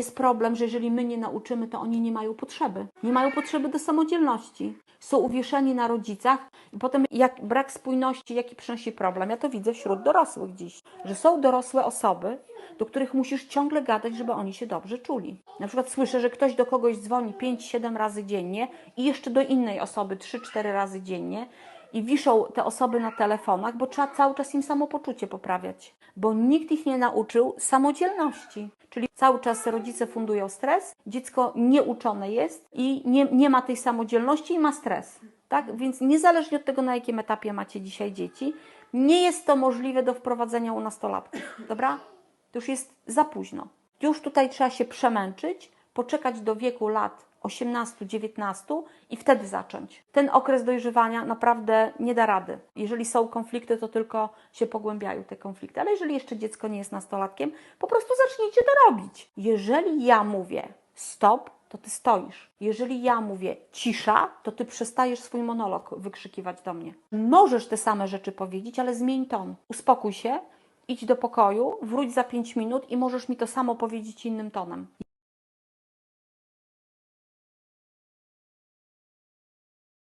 Jest problem, że jeżeli my nie nauczymy, to oni nie mają potrzeby. Nie mają potrzeby do samodzielności. Są uwieszeni na rodzicach i potem jak brak spójności, jaki przynosi problem. Ja to widzę wśród dorosłych dziś, że są dorosłe osoby, do których musisz ciągle gadać, żeby oni się dobrze czuli. Na przykład słyszę, że ktoś do kogoś dzwoni 5-7 razy dziennie i jeszcze do innej osoby 3-4 razy dziennie i wiszą te osoby na telefonach, bo trzeba cały czas im samopoczucie poprawiać, bo nikt ich nie nauczył samodzielności. Czyli cały czas rodzice fundują stres, dziecko nieuczone jest i nie, nie ma tej samodzielności i ma stres. Tak? Więc niezależnie od tego, na jakim etapie macie dzisiaj dzieci, nie jest to możliwe do wprowadzenia u nastolatków. Dobra? To już jest za późno. Już tutaj trzeba się przemęczyć, poczekać do wieku lat 18-19 i wtedy zacząć. Ten okres dojrzewania naprawdę nie da rady. Jeżeli są konflikty, to tylko się pogłębiają te konflikty. Ale jeżeli jeszcze dziecko nie jest nastolatkiem, po prostu zacznijcie to robić. Jeżeli ja mówię stop, to ty stoisz. Jeżeli ja mówię cisza, to ty przestajesz swój monolog wykrzykiwać do mnie. Możesz te same rzeczy powiedzieć, ale zmień ton. Uspokój się, idź do pokoju, wróć za 5 minut i możesz mi to samo powiedzieć innym tonem.